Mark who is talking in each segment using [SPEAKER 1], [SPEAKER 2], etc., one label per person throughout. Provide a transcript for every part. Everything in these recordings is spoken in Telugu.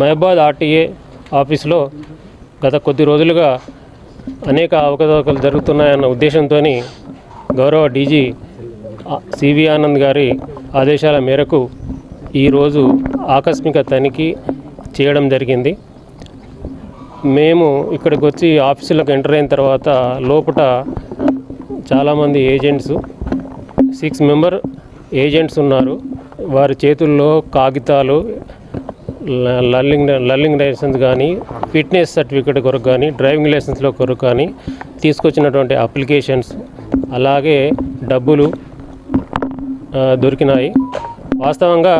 [SPEAKER 1] మహబాద్ ఆర్టీఏ ఆఫీస్లో గత కొద్ది రోజులుగా అనేక అవకతవకలు జరుగుతున్నాయన్న ఉద్దేశంతో గౌరవ డీజీ సివి ఆనంద్ గారి ఆదేశాల మేరకు ఈరోజు ఆకస్మిక తనిఖీ చేయడం జరిగింది. మేము ఇక్కడికి వచ్చి ఆఫీసులకు ఎంటర్ అయిన తర్వాత లోపల చాలామంది ఏజెంట్స్ సిక్స్ మెంబర్ ఏజెంట్స్ ఉన్నారు. వారి చేతుల్లో కాగితాలు లర్నింగ్ లర్నింగ్ లైసెన్స్ కానీ ఫిట్నెస్ సర్టిఫికేట్ కొరకు కానీ డ్రైవింగ్ లైసెన్స్లో కొరకు కానీ తీసుకొచ్చినటువంటి అప్లికేషన్స్ అలాగే డబ్బులు దొరికినాయి. వాస్తవంగా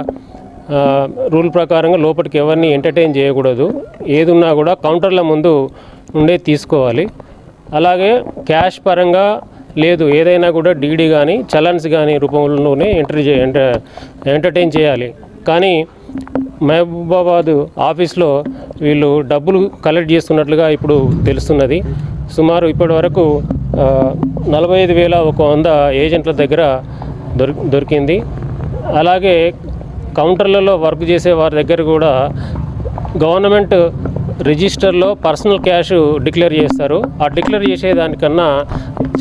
[SPEAKER 1] రూల్ ప్రకారంగా లోపలికి ఎవరిని ఎంటర్టైన్ చేయకూడదు. ఏది ఉన్నా కూడా కౌంటర్ల ముందు ఉండే తీసుకోవాలి. అలాగే క్యాష్ పరంగా లేదు ఏదైనా కూడా డీడీ కానీ చలన్స్ కానీ రూపంలోనే ఎంటర్ చే ఎంటర్ ఎంటర్టైన్ చేయాలి. కానీ మహబూబాబాద్ ఆఫీస్లో వీళ్ళు డబ్బులు కలెక్ట్ చేస్తున్నట్లుగా ఇప్పుడు తెలుస్తున్నది. సుమారు ఇప్పటి వరకు నలభై ఐదు వేల ఒక వంద ఏజెంట్ల దగ్గర దొరి దొరికింది. అలాగే కౌంటర్లలో వర్క్ చేసే వారి దగ్గర కూడా గవర్నమెంట్ రిజిస్టర్లో పర్సనల్ క్యాష్ డిక్లేర్ చేస్తారు. ఆ డిక్లేర్ చేసేదానికన్నా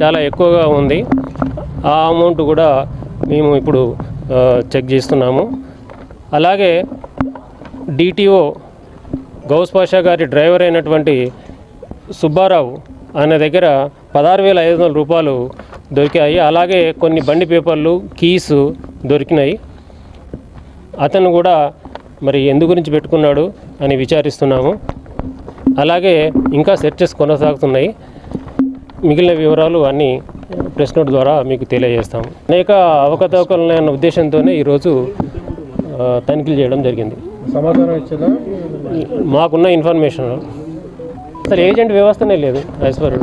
[SPEAKER 1] చాలా ఎక్కువగా ఉంది. ఆ అమౌంట్ కూడా మేము ఇప్పుడు చెక్ చేస్తున్నాము. అలాగే డిటిఓ గౌస్ పాషా గారి డ్రైవర్ అయినటువంటి సుబ్బారావు ఆయన దగ్గర పదహారు వేల ఐదు వందల రూపాయలు దొరికాయి. అలాగే కొన్ని బండి పేపర్లు కీస్ దొరికినాయి. అతను కూడా మరి ఎందు గురించి పెట్టుకున్నాడు అని విచారిస్తున్నాము. అలాగే ఇంకా సెర్చెస్ కొనసాగుతున్నాయి. మిగిలిన వివరాలు అన్నీ ప్రెస్ నోట్ ద్వారా మీకు తెలియజేస్తాము. అనేక అవకతవకలు ఉద్దేశంతోనే ఈరోజు తనిఖీలు చేయడం జరిగింది.
[SPEAKER 2] సమాధానం ఇచ్చేదా?
[SPEAKER 1] మాకున్న ఇన్ఫర్మేషన్. అసలు ఏజెంట్ వ్యవస్థనే లేదు పర్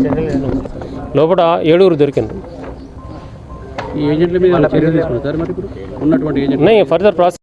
[SPEAKER 1] లోపల ఏడుగురు దొరికింది.
[SPEAKER 2] ఈ ఏజెంట్ల మీద ఏమైనా చర్యలు తీసుకున్నారు సార్ మరి ఇప్పుడు ఉన్నటువంటి ఏజెంట్
[SPEAKER 1] ఉన్నాయి ఫర్దర్ ప్రాసెస్